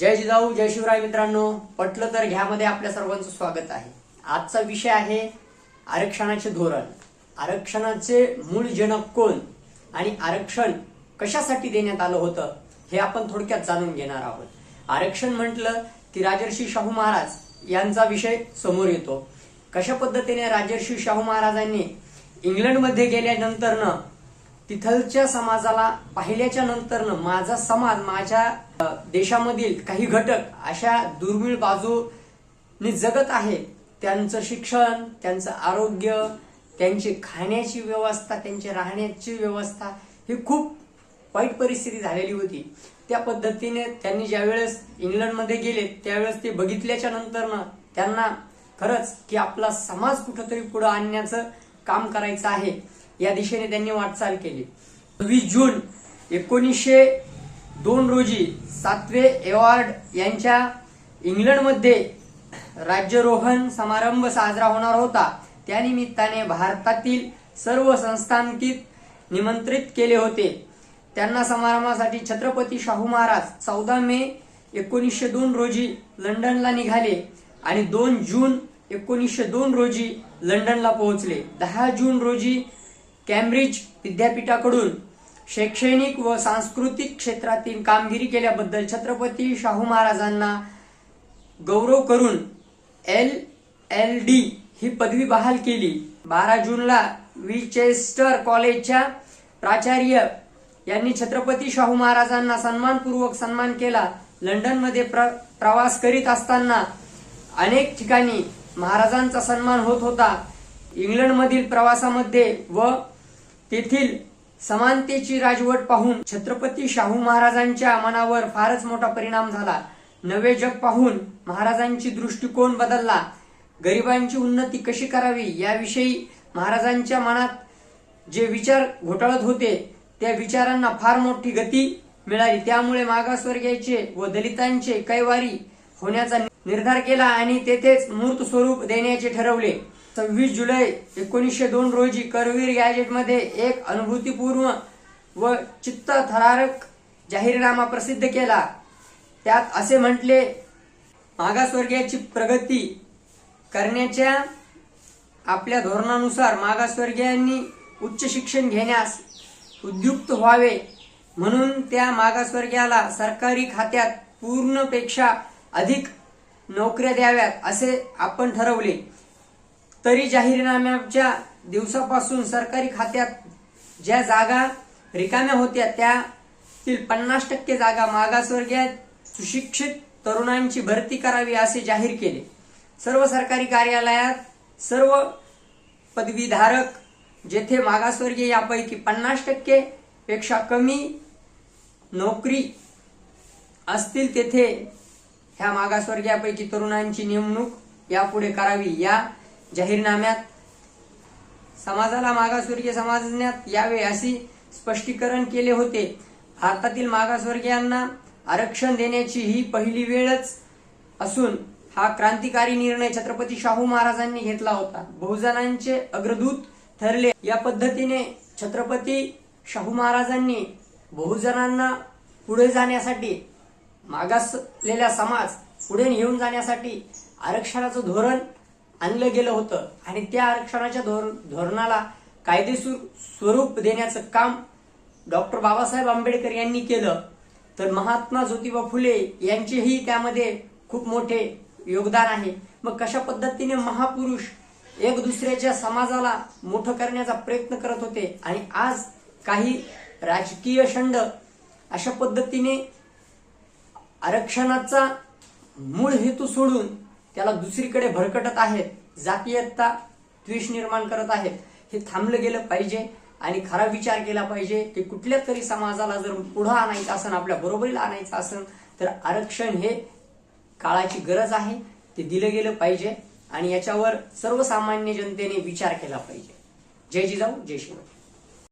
जय जिजाऊ जय शिवराय मित्रांनो. पटलं तर घ्यामध्ये आपल्या सर्वांचं स्वागत आहे. आजचा विषय आहे आरक्षणाचे धोरण. आरक्षणाचे मूळ जनक कोण आणि आरक्षण कशासाठी देण्यात आलं होतं हे आपण थोडक्यात जाणून घेणार आहोत. आरक्षण म्हटलं की राजर्षी शाहू महाराज यांचा विषय समोर येतो. कशा पद्धतीने राजर्षी शाहू महाराजांनी इंग्लंडमध्ये गेल्यानंतरनं तिथलच्या समाजाला पाहिल्याच्या नंतरनं माझा समाज माझ्या देशामधील काही घटक अशा दुर्मिळ बाजूने जगत आहे. त्यांचं शिक्षण त्यांचं आरोग्य त्यांची खाण्याची व्यवस्था त्यांची राहण्याची व्यवस्था ही खूप वाईट परिस्थिती झालेली होती. त्या पद्धतीने त्यांनी ज्यावेळेस इंग्लंडमध्ये गेले त्यावेळेस ते बघितल्याच्या नंतरनं त्यांना खरंच की आपला समाज कुठंतरी पुढं आणण्याचं काम करायचं आहे. या दिशेने त्यांनी वाटचाल केली. वीस जून एकोणीसशे दोन रोजी सातवे एवॉर्ड यांच्या इंग्लंडमध्ये राज्यरोहण समारंभ साजरा होणार होता. त्यानिमित्ताने भारतातील सर्व संस्थांकित निमंत्रित केले होते. त्यांना समारंभासाठी छत्रपती शाहू महाराज चौदा मे एकोणीसशे दोन रोजी लंडनला निघाले आणि दोन जून एकोणीसशे दोन रोजी लंडनला पोहोचले. दहा जून रोजी कॅम्ब्रिज विद्यापीठाकडून शैक्षणिक व सांस्कृतिक क्षेत्रातील कामगिरी केल्याबद्दल छत्रपती शाहू महाराजांना गौरव करून एल एल डी ही पदवी बहाल केली. बारा जूनला विचेस्टर कॉलेजच्या प्राचार्य यांनी छत्रपती शाहू महाराजांना सन्मानपूर्वक सन्मान केला. लंडनमध्ये प्र प्रवास करीत असताना अनेक ठिकाणी महाराजांचा सन्मान होत होता. इंग्लंडमधील प्रवासामध्ये व तेथील समानतेची राजवट पाहून छत्रपती शाहू महाराजांच्या मनावर फारच मोठा परिणाम झाला. नवे जग पाहून महाराजांची दृष्टिकोन बदलला. गरिबांची उन्नती कशी करावी याविषयी महाराजांच्या मनात जे विचार घोटाळत होते त्या विचारांना फार मोठी गती मिळाली. त्यामुळे मागासवर्गीयाचे व दलितांचे कैवारी होण्याचा निर्धार केला आणि तेथेच मूर्त स्वरूप देण्याचे ठरवले. सव्वीस जुलै एकोणीसशे दोन रोजी करवीर गॅजेटमध्ये एक अनुभूतीपूर्व व चित्त थरारक जाहीरनामा प्रसिद्ध केला. त्यात असे म्हटले मागासवर्गीयाची प्रगती करण्याच्या आपल्या धोरणानुसार मागासवर्गीयांनी उच्च शिक्षण घेण्यास उद्युक्त व्हावे म्हणून त्या मागासवर्गीयाला सरकारी खात्यात पूर्णपेक्षा अधिक नोकऱ्या द्याव्यात असे आपण ठरवले. तरी जाहीरनाम्याच्या दिवसापासून सरकारी खात्यात ज्या जागा रिकाम्या होत्या त्यातील पन्नास टक्के जागा मागासवर्गीय सुशिक्षित तरुणांची भरती करावी असे जाहीर केले. सर्व सरकारी कार्यालयात सर्व पदवीधारक जेथे मागासवर्गीय यापैकी पन्नास टक्के पेक्षा कमी नोकरी असतील तेथे ह्या मागासवर्गीयापैकी तरुणांची नेमणूक यापुढे करावी. या जाहीरनाम्यात समाजाला मागासवर्गीय समजण्यात यावे असे स्पष्टीकरण केले होते. भारतातील मागासवर्गीयांना आरक्षण देण्याची ही पहिली वेळच असून हा क्रांतिकारी निर्णय छत्रपती शाहू महाराजांनी घेतला होता. बहुजनांचे अग्रदूत ठरले. या पद्धतीने छत्रपती शाहू महाराजांनी बहुजनांना पुढे जाण्यासाठी मागासलेला समाज पुढे घेऊन जाण्यासाठी आरक्षणाचं धोरण आणलं गेलं होतं. आणि त्या आरक्षणाच्या धोरणाला कायदेशीर स्वरूप देण्याचं काम डॉक्टर बाबासाहेब आंबेडकर यांनी केलं. तर महात्मा ज्योतिबा फुले यांचेही त्यामध्ये खूप मोठे योगदान आहे. मग कशा पद्धतीने महापुरुष एक दुसऱ्याच्या समाजाला मोठं करण्याचा प्रयत्न करत होते? आणि आज काही राजकीय शंड अशा पद्धतीने आरक्षणाचा मूळ हेतू सोडून त्याला दुसरीकडे भरकटत आहेत जातीयता द्वेष निर्माण करत आहेत हे थांबलं गेलं पाहिजे आणि खरा विचार केला पाहिजे की कुठल्या तरी समाजाला जर पुढं आणायचं असेल आपल्या बरोबरीला आणायचं असेल तर आरक्षण हे काळाची गरज आहे ते दिलं गेलं पाहिजे आणि याच्यावर सर्वसामान्य जनतेने विचार केला पाहिजे. जय जिजाऊ जय शिवराय